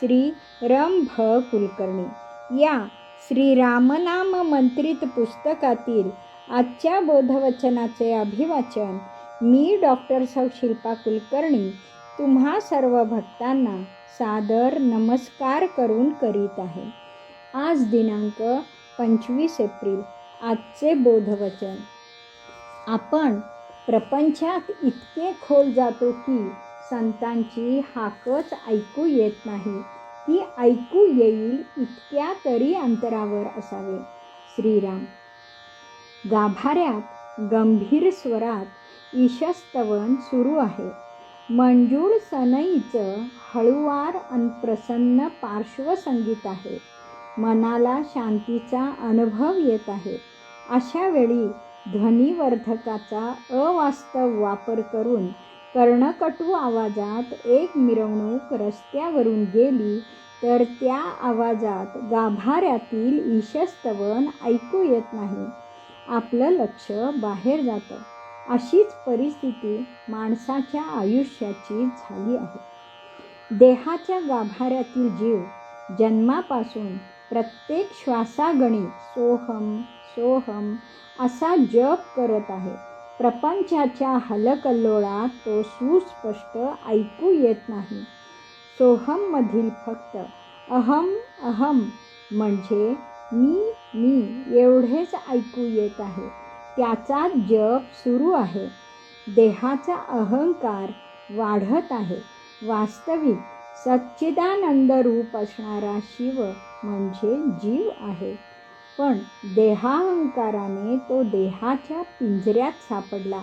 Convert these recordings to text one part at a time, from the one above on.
श्री रम भ कुलकर्णी या श्री रामनाम मंत्रित पुस्तकातील आजच्या बोधवचनाचे अभिवाचन मी डॉक्टर सौ शिल्पा कुलकर्णी तुम्हा सर्व भक्तांना सादर नमस्कार करून करीत आहे. आज दिनांक पंचवीस एप्रिल आजचे बोधवचन. आपण प्रपंचात इतके खोल जातो की संतांची हाकच ऐकू येत नाही. ती ऐकू येईल इतक्या तरी अंतरावर असावे. श्रीराम. गाभाऱ्यात गंभीर स्वरात ईशस्तवन सुरू आहे. मंजूळ सनईचं हळुवार अन प्रसन्न पार्श्वसंगीत आहे. मनाला शांतीचा अनुभव येत आहे. अशा वेळी ध्वनिवर्धकाचा अवास्तव वापर करून कर्णकटू आवाजात एक मिरवणूक रस्त्यावरून गेली तर त्या आवाजात गाभाऱ्यातील ईशस्तवन ऐकू येत नाही. आपलं लक्ष बाहेर जातं. अशीच परिस्थिती माणसाच्या आयुष्याची झाली आहे. देहाच्या गाभाऱ्यातील जीव जन्मापासून प्रत्येक श्वासागणी सोहम सोहम असा जप करत आहे. प्रपंचाच्या हलकल्लोळात तो सुस्पष्ट ऐकू येत नाही. सोहममधील फक्त अहम अहम म्हणजे मी मी एवढेच ऐकू येत आहे. त्याचा जप सुरू आहे. देहाचा अहंकार वाढत आहे. वास्तविक सच्चिदानंद रूप असणारा शिव म्हणजे जीव आहे. पण देहाहंकाराने तो देहाच्या पिंजऱ्यात सापडला.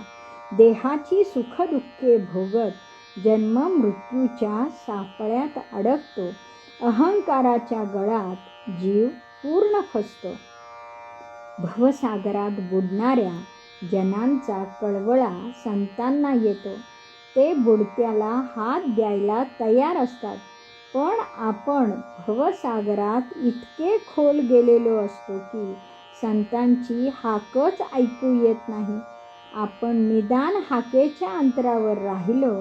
देहाची सुखदुःखे भोगत जन्म मृत्यूच्या सापळ्यात अडकतो. अहंकाराच्या गळात जीव पूर्ण फसतो. भवसागरात बुडणाऱ्या जनांचा कळवळा संतांना येतो. ते बुडत्याला हात द्यायला तयार असतात. पण आपण भवसागरात इतके खोल गेलेलो असतो की संतांची हाकच ऐकू येत नाही. आपण निदान हाकेच्या अंतरावर राहिलो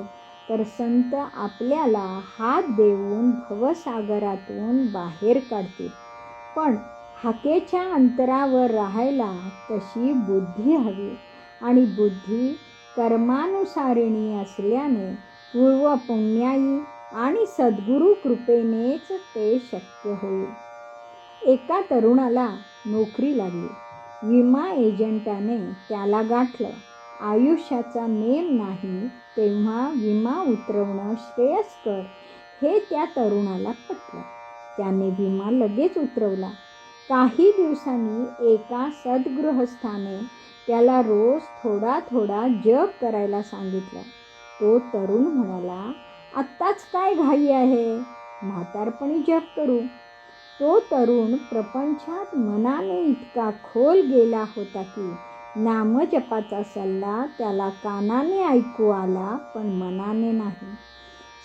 तर संत आपल्याला हात देऊन भवसागरातून बाहेर काढतील. पण हाकेच्या अंतरावर राहायला तशी बुद्धी हवी आणि बुद्धी कर्मानुसारिणी असल्याने पूर्व पुण्याई आणि सद्गुरू कृपेनेच ते शक्य होईल. एका तरुणाला नोकरी लागली. विमा एजंटाने त्याला गाठलं. आयुष्याचा नेम नाही तेव्हा विमा उतरवणं श्रेयस्कर हे त्या तरुणाला पटलं. त्याने विमा लगेच उतरवला. काही दिवसांनी एका सद्गृहस्थाने त्याला रोज थोडा थोडा जप करायला सांगितलं. तो तरुण म्हणाला आत्ताच काय घाई आहे? म्हातारपणी जप करू. तो तरुण प्रपंचात मनाने इतका खोल गेला होता की नामजपाचा सल्ला त्याला कानाने ऐकू आला पण मनाने नाही.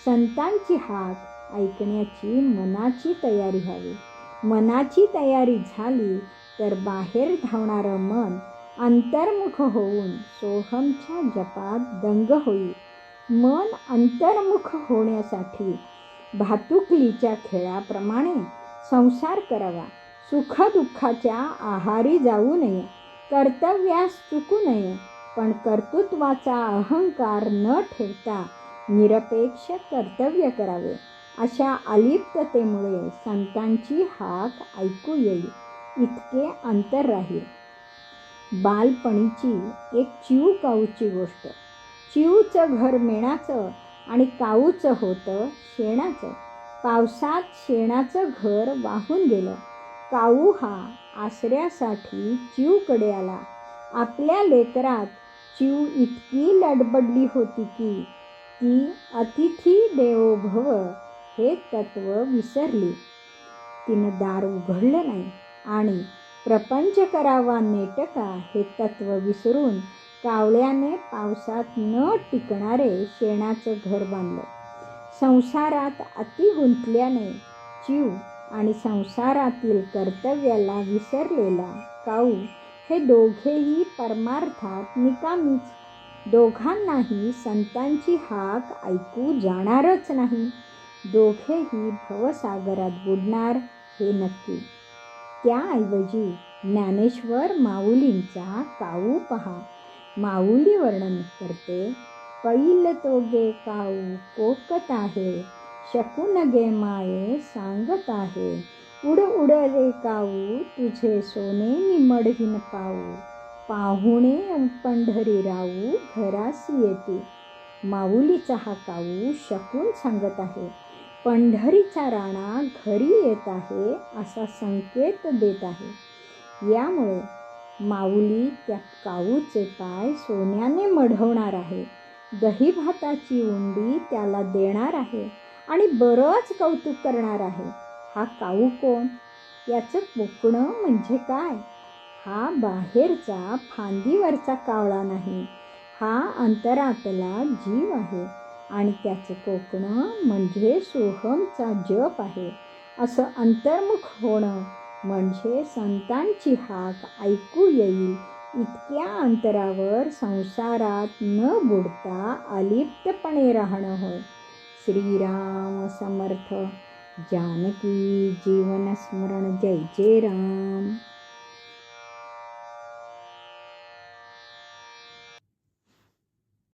संतांची हाक ऐकण्याची मनाची तयारी हवी. मनाची तयारी झाली तर बाहेर धावणारं मन अंतर्मुख होऊन सोहमच्या जपात दंग होईल. मन अंतर्मुख होण्यासाठी भातुकलीच्या खेळाप्रमाणे संसार करावा. सुखदुःखाच्या आहारी जाऊ नये. कर्तव्यास चुकू नये. पण कर्तृत्वाचा अहंकार न ठेवता निरपेक्ष कर्तव्य करावे. अशा अलिप्ततेमुळे संतांची हाक ऐकू येईल. इतके अंतर राहील. बालपणीची एक चिवकाऊची गोष्ट. चिऊचं घर मेणाचं आणि काऊचं होतं शेणाचं. पावसात शेणाचं घर वाहून गेलं. काऊ हा आसऱ्यासाठी चिऊकडे आला. आपल्या लेकरात चिऊ इतकी लडबडली होती की ती अतिथी देवो भव हे तत्व विसरली. तिनं दार उघडलं नाही आणि प्रपंच करावा नेटका हे तत्व विसरून कावळ्याने पावसात न टिकणारे शेणाचं घर बांधलं. संसारात अति गुंतल्याने जीव आणि संसारातील कर्तव्याला विसरलेला काऊ हे दोघेही परमार्थात निकामीच. दोघांनाही संतांची हाक ऐकू जाणारच नाही. दोघेही भवसागरात बुडणार हे नक्की. त्याऐवजी ज्ञानेश्वर माऊलींचा काऊ पहा. माऊली वर्णन करते. पैल तोगे काऊ कोकत आहे शकून गे माये सांगत आहे. उड उड रे काऊ तुझे सोने निमडहीन पाऊ. पाहुणे पंढरी राऊ घरासी येते. माऊलीचा हा काऊ शकून सांगत आहे. पंढरीचा राणा घरी येत आहे असा संकेत देत आहे. यामुळे माऊली त्या काऊचे पाय सोन्याने मढवणार आहे. दही भाताची उंडी त्याला देणार आहे आणि बरंच कौतुक करणार आहे. हा काऊ कोण? याचं कोकणं म्हणजे काय? हा बाहेरचा फांदीवरचा कावळा नाही. हा अंतरातला जीव आहे आणि त्याचं कोकणं म्हणजे सोहमचा जप आहे. असं अंतर्मुख होणं म्हणजे संतांची हाक ऐकू येईल. इतक्या अंतरावर संसारात न बुडता अलिप्तपणे राहणं होय. श्रीराम समर्थ. जानकी जीवन स्मरण. जय जय राम.